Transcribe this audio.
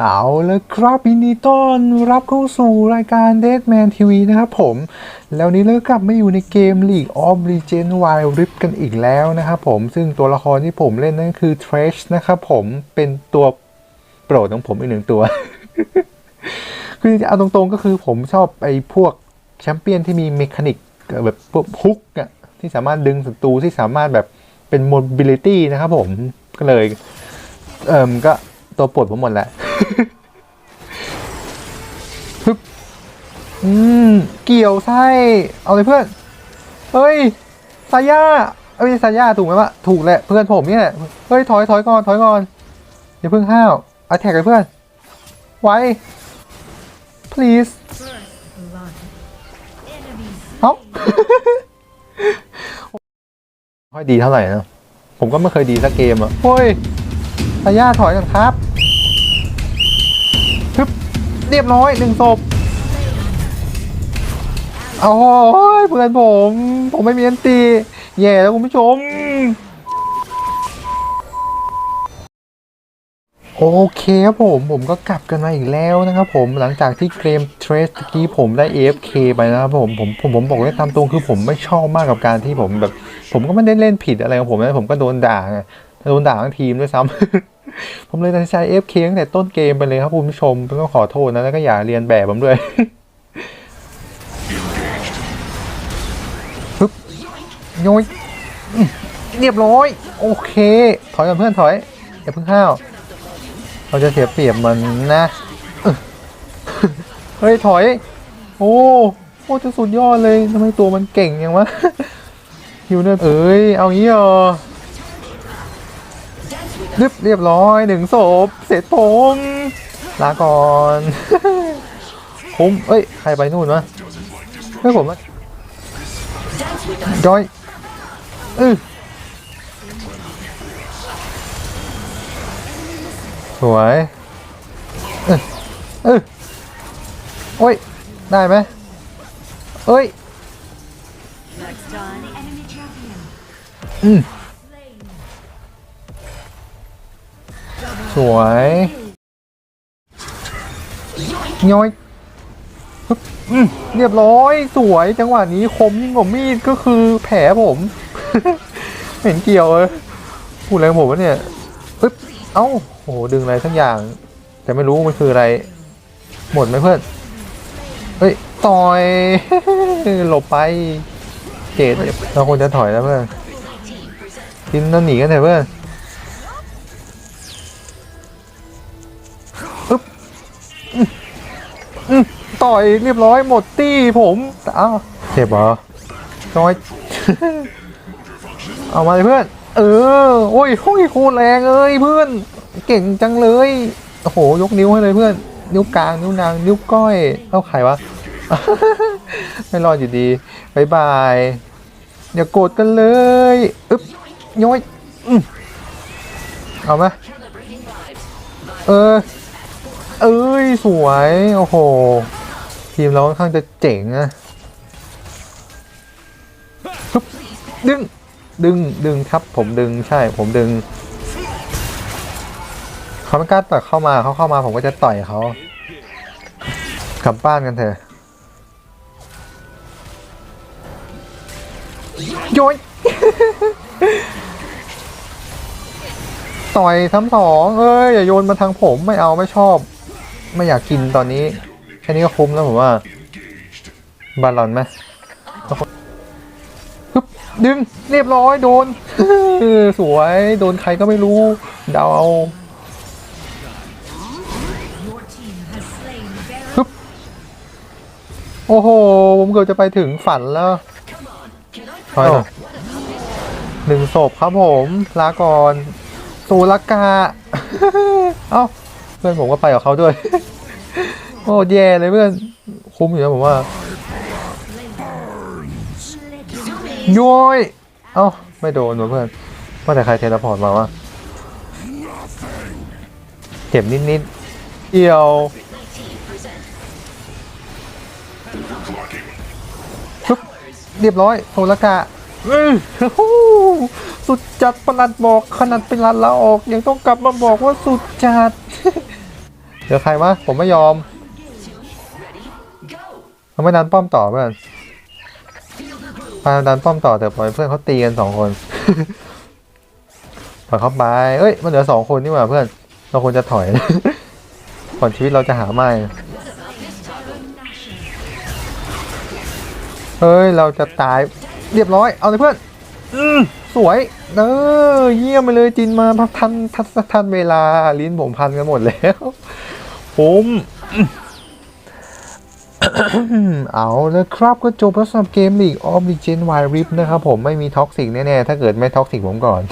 เอาแล้วครับยินดีต้อนรับเข้าสู่รายการ Deadman TV นะครับผม แล้วนี้เรากลับมาอยู่ในเกม League of Legends Wild Rift กันอีกแล้วนะครับผม ซึ่งตัวละครที่ผมเล่นนั่นคือ Thresh นะครับผมเป็นตัวโปรดของผมอีกหนึ่งตัว คือเอาตรงๆก็คือผมชอบไอ้พวกแชมเปี้ยนที่มีเมคานิกแบบพวกฮุกอะที่สามารถดึงศัตรูที่สามารถแบบเป็น mobility นะครับผมก็เลยเอิมก็ตัวปวดผมหมดแหละ ฮึบอืม เกี่ยวไส้ เอาเลยเพื่อน เฮ้ยซาย่าเอ้ยซาย่าถูกไหมวะ ถูกแหละ เพื่อนผมเนี่ยเฮ้ย ถอยถอยก่อน ถอยก่อน อย่าเพิ่งห้าวอาแท็กเลยเพื่อน ไว้ please เอ้าค่อยดีเท่าไหร่นะ ผมก็ไม่เคยดีสักเกมอะเฮ้ยตาย่าถอยกันครับ ฮึบเรียบร้อยหนึ่งศพโอ้ยเพื่อนผม ผมไม่มีอันตีแย่แล้วคุณผู้ชม โอเคครับผมผมก็กลับกันมาอีกแล้วนะครับผมหลังจากที่เกมเทรสกี้ผมได้ AFK ไปนะครับผมผมผมผมบอกได้ตามตรงคือผมไม่ชอบมากกับการที่ผมแบบ ผมก็ไม่ได้เล่นผิดอะไรของผมนะผมก็โดนด่าโดนด่าทั้งทีมด้วยซ้ำ ผมเลยตัดสินใจ FK ตั้งแต่ต้นเกมไปเลยครับคุณผู้ชมต้องขอโทษนะแล้วก็อย่าเรียนแบบผมด้วยปึ๊บโยยเรียบร้อย โอเค ถอยกันเพื่อนถอยอย่าเพิ่งห้าวเราจะเสียเปรียบมันนะเฮ้ยถอย โอ้โคตรจะสุดยอดเลยทำไมตัวมันเก่งยังวะฮิวเนอร์เอ้ย เอางี้เหรอ รึบเรียบร้อยหนึ่งศพเสร็จผมลาก่อนผมเอ้ย ใครไปนู่นวะเฮ้ยผมว่าจอยเออสวยเออเออโอ้ย ได้ไหมเอ้ยอืม สวยย้อยเรียบร้อยสวยจังหวะนี้คมยิ่งกว่ามีดก็คือแผลผมเห็นเกี่ยวเลยพูดอะไรผมวะเนี่ยปึ๊บเอ้าโหดึงอะไรทั้งอย่าง แต่ไม่รู้มันคืออะไร หมดไหมเพื่อนเฮ้ยต่อยหลบไปเจดเราควรจะถอยแล้วเพื่อนกินแล้วหนีกันเถอะเพื่อน ต่อยเรียบร้อยหมดตี้ผมอ้าวเจ็บเหรอจอย เอามาเลยเพื่อน เออ โอ้ยโอ้ยโคตรแรงเลยเพื่อน เก่งจังเลย โอ้โห ยกนิ้วให้เลยเพื่อน นิ้วกลาง นิ้วนาง นิ้วก้อย เอ้าใครวะ ไม่รอดอยู่ดีบายบาย อย่าโกรธกันเลย อึ๊บย้อยอเอาไหมเออ เอ้ย สวย โอ้โห ทีมเราค่อนข้างจะเจ๋งนะปึ๊บดึง ดึง ดึงครับ ผมดึง ใช่ ผมดึง เขาไม่กล้าต่อยเข้ามา เขาเข้ามา ผมก็จะต่อยเขา กลับบ้านกันเถอะโยยต่อยทั้งสอง เอ้ย อย่าโยนมาทางผม ไม่เอาไม่ชอบ ไม่อยากกินตอนนี้ แค่นี้ก็คุ้มแล้วผมว่า บาลอนไหมปึ๊บดึงเรียบร้อยโดนสวยโดนใครก็ไม่รู้ เดาเอาปึ๊บโอ้โห ผมเกือบจะไปถึงฝันแล้วถอยหน่อยหนึ่งศพครับผม ลาก่อนตูลกา เอ้าเพื่อนผมก็ไปกับเขาด้วย โอ้แย่เลยเพื่อน คุ้มอยู่นะผมว่าย้ยเอ้าไม่โดนเพื่อนว่าแต่ใครเทเลพอร์ตมาวะเจ็บนิดๆเดียวปึ๊บเรียบร้อยโทรกะอือฮู้สุดจัดประหลัดบอกขนาดเป็นรันลาออก ยังต้องกลับมาบอกว่าสุดจัด เดี๋ยวใครวะผมไม่ยอมเราไม่ดันป้อมต่อเพื่อนพาดันป้อมต่อแต่ปล่อยเพื่อนเขาตีกันสองคนปล่อยเขาไปเอ้ยมันเหลือสองคนนี่หว่าเพื่อน เราควรจะถอยก่อนชีวิตเราจะหาไม่เฮ้ยเราจะตายเรียบร้อยเอาเลยเพื่อน อืมสวย เออเยี่ยมไปเลยจินมาพักทันทันทันเวลาลิ้นผมพันกันหมดแล้ว ผมเอาแล้วครับก็จบแล้วสำหรับเกมลีกออฟดิเจนไวริฟนะครับผมไม่มีท็อกซิกแน่ ๆ ถ้าเกิดไม่ท็อกซิกผมก่อน